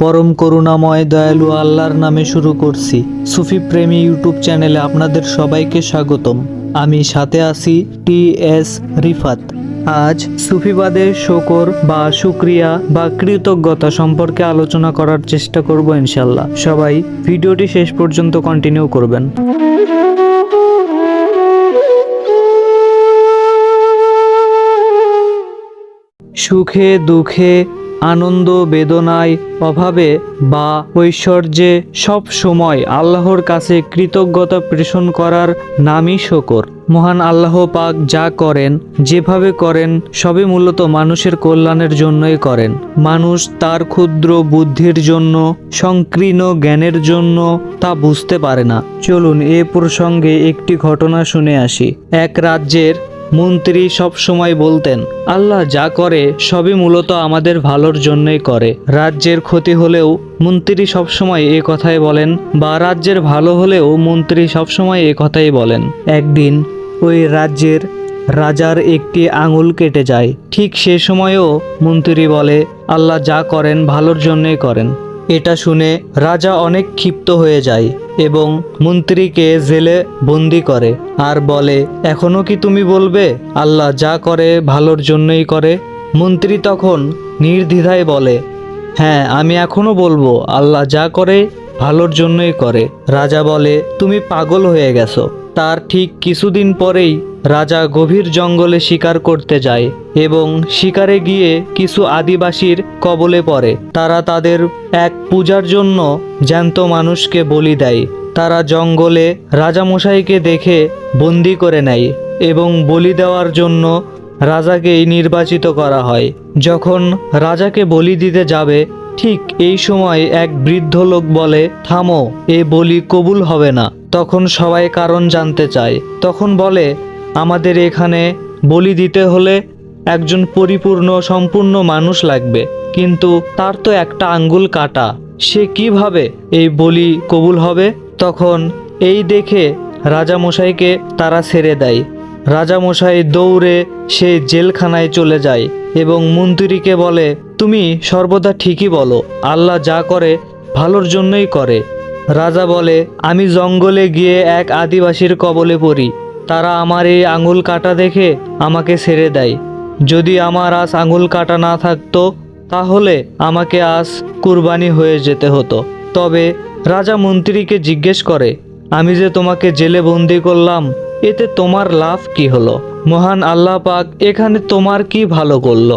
পরম করুণাময় দয়ালু আল্লাহর নামে শুরু করছি। সুফি প্রেমী ইউটিউব চ্যানেলে আপনাদের সবাইকে স্বাগতম। আমি সাথে আছি টি এস রিফাত। আজ সুফিবাদে শকর বা শুক্রিয়া বা কৃতজ্ঞতা সম্পর্কে আলোচনা করার চেষ্টা করব ইনশাল্লাহ সবাই ভিডিওটি শেষ পর্যন্ত কন্টিনিউ করবেন। সুখে দুঃখে আনন্দ, বেদনায়, অভাবে বা ঐশ্বর্যে সব সময় আল্লাহর কাছে কৃতজ্ঞতা প্রেষণ করার নামই শকর। মহান আল্লাহ পাক যা করেন, যেভাবে করেন, সবই মূলত মানুষের কল্যাণের জন্যই করেন। মানুষ তার ক্ষুদ্র বুদ্ধির জন্য, সংকীর্ণ জ্ঞানের জন্য তা বুঝতে পারে না। চলুন এ প্রসঙ্গে একটি ঘটনা শুনে আসি। এক রাজ্যের মন্ত্রী সব সময় বলতেন, আল্লাহ যা করে, সবই মূলত আমাদের ভালোর জন্যই করে। রাজ্যের ক্ষতি হলেও মন্ত্রী সবসময় এ কথাই বলেন, বা রাজ্যের ভালো হলেও মন্ত্রী সবসময় এ কথাই বলেন। একদিন ওই রাজ্যের রাজার একটি আঙুল কেটে যায়। ঠিক সে সময়েও মন্ত্রী বলে, আল্লাহ যা করেন, ভালোর জন্যই করেন। এটা শুনে রাজা অনেক ক্ষিপ্ত হয়ে যায় এবং মন্ত্রীকে জেলে বন্দি করে আর বলে, এখনও কি তুমি বলবে, আল্লাহ যা করে ভালোর জন্যই করে? মন্ত্রী তখন নির্দ্বিধায় বলে হ্যাঁ আমি এখনও বলব, আল্লাহ যা করে ভালোর জন্যই করে। রাজা বলে, তুমি পাগল হয়ে গেছো। তার ঠিক কিছুদিন পরেই রাজা গভীর জঙ্গলে শিকার করতে যায় এবং শিকারে গিয়ে কিছু আদিবাসীর কবলে পড়ে। তারা তাদের এক পূজার জন্য জ্যান্ত মানুষকে বলি দেয়। তারা জঙ্গলে রাজামশাইকে দেখে বন্দি করে নেয় এবং বলি দেওয়ার জন্য রাজাকেই নির্বাচিত করা হয়। যখন রাজাকে বলি দিতে যাবে, ঠিক এই সময় এক বৃদ্ধ লোক বলে, থামো, এ বলি কবুল হবে না। তখন সবাই কারণ জানতে চায়। তখন বলে আমাদের এখানে বলি দিতে হলে একজন পরিপূর্ণ সম্পূর্ণ মানুষ লাগবে। কিন্তু তার তো একটা আঙ্গুল কাটা। সে কীভাবে এই বলি কবুল হবে? তখন এই দেখে রাজামশাইকে তারা ছেড়ে দেয়। রাজামশাই দৌড়ে সে জেলখানায় চলে যায় এবং মন্ত্রীকে বলে, তুমি সর্বদা ঠিকই বলো, আল্লাহ যা করে ভালোর জন্যই করে। রাজা বলে, আমি জঙ্গলে গিয়ে এক আদিবাসীর কবলে পড়ি। তারা আমার এই আঙুল কাটা দেখে আমাকে ছেড়ে দেয়। যদি আমার আজ আঙুল কাটা না থাকতো, তাহলে আমাকে আজ কুরবানি হয়ে যেতে হতো। তবে রাজা মন্ত্রীকে জিজ্ঞেস করে, আমি যে তোমাকে জেলে বন্দি করলাম, এতে তোমার লাভ কি হলো? মহান আল্লাহ পাক এখানে তোমার কি ভালো করল?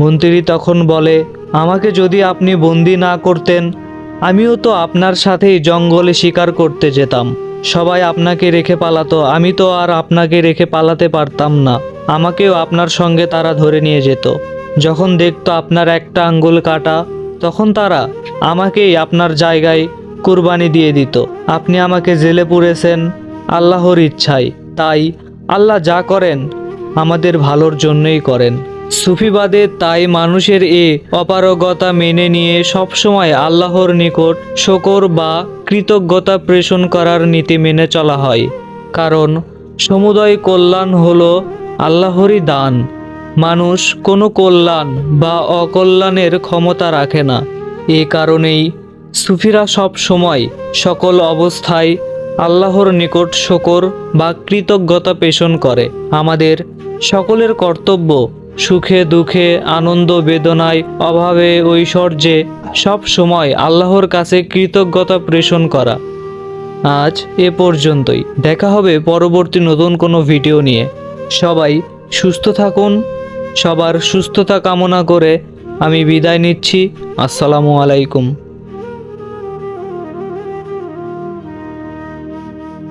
মন্ত্রী তখন বলে, আমাকে যদি আপনি বন্দি না করতেন, আমিও তো আপনার সাথেই জঙ্গলে শিকার করতে যেতাম। সবাই আপনাকে রেখে পালাতো, আমি তো আর আপনাকে রেখে পালাতে পারতাম না। আমাকেও আপনার সঙ্গে তারা ধরে নিয়ে যেত। যখন দেখতো আপনার একটা আঙ্গুল কাটা, তখন তারা আমাকেই আপনার জায়গায় কুরবানি দিয়ে দিত। আপনি আমাকে জেলে পুরেছেন আল্লাহর ইচ্ছায়। তাই আল্লাহ যা করেন আমাদের ভালোর জন্যই করেন। সুফিবাদে তাই মানুষের এ অপারগতা মেনে নিয়ে সবসময় আল্লাহর নিকট শকর বা কৃতজ্ঞতা প্রেষণ করার নীতি মেনে চলা হয়। কারণ, সমুদয় কল্যাণ হল আল্লাহরই দান। মানুষ কোনো কল্যাণ বা অকল্যাণের ক্ষমতা রাখে না। এ কারণেই সুফিরা সব সময় সকল অবস্থায় আল্লাহর নিকট শকর বা কৃতজ্ঞতা পেষণ করে। আমাদের সকলের কর্তব্য সুখে, দুঃখে, আনন্দ, বেদনায়, অভাবে, ঐশ্বর্যে সব সময় আল্লাহর কাছে কৃতজ্ঞতা প্রেষণ করা। আজ এ পর্যন্তই। দেখা হবে পরবর্তী নতুন কোনো ভিডিও নিয়ে। সবাই সুস্থ থাকুন, সবার সুস্থতা কামনা করে আমি বিদায় নিচ্ছি। আসসালামু আলাইকুম।